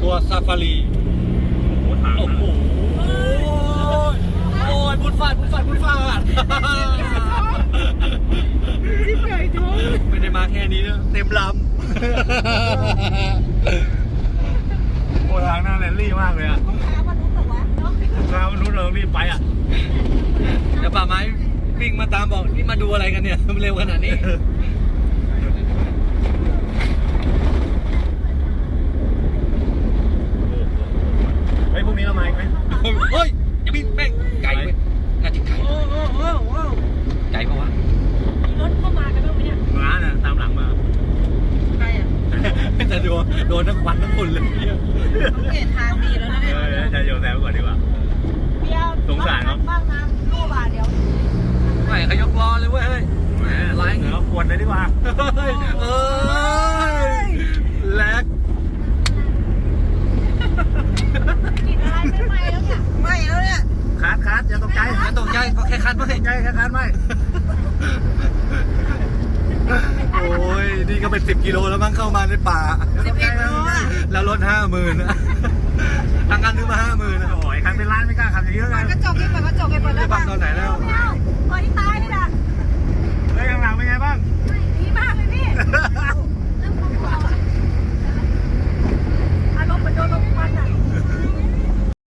ตัวซาฟารีโอ้โหถังโอ้โหโอ้ยบุญฟาดบุญฟาดบุญฟาดที่เผยท้องไม่ได้มาแค่นี้นะเต็มลโอ้ทางหน้าแรลลี่มากเลยอะค้ามนุษย์เหรอวะเนาะทางมนุษย์เรารีบไปอะำแล้วป่าไม้วิ่งมาตามบอกนี่มาดูอะไรกันเนี่ยมันเร็วขนาดนี้ เฮ้ยพรุ่งนี้เรามาอีกไหม เฮ้ยจะวิ่งแม่งไก่เว้ยน่าจะไก่ โอ้โหโอ้โห ไก่ปะวะ มีรถเข้ามากันบ้างไหมเนี่ย ร้านอะตามหลังมา ใครอะ แต่โดนโดนทั้งควันทั้งฝุ่นเลยต้องเปลี่ยนทางดีแล้วนะเอเนี่ยอจะโยนแซวก่อนดีกว่าเบี้ยวสงสารเนอะบ้างนะรูปอะเดี๋ยวไม่เขายกล้อเลยเว้ยเฮ้ยแหมไล่เหนือขวดเลยดีกว่าเฮ้ยเอ้ยแลกกินอะไรไม่ไหมแล้วเนี่ยไม่แล้วเนี่ยคัดคัดอย่าตกใจอย่าตกใจก็แค่คันไม่ตกใจแค่คัดไม่โอ้ย นี่ก็เป็นสิบกิโลแล้วมั้งเข้ามาในป่าสิบเอ็ดโลอะแล้วรถห้าหมื่นทางการซื้อมาห้าหมื่นโอ้ยคันเป็นร้านไม่กล้าขับอย่างเยอะเลเปิยดกระจกดิเปิดกระจกดิเปิดได้บังตอนไหนแล้วเปิดที่ตา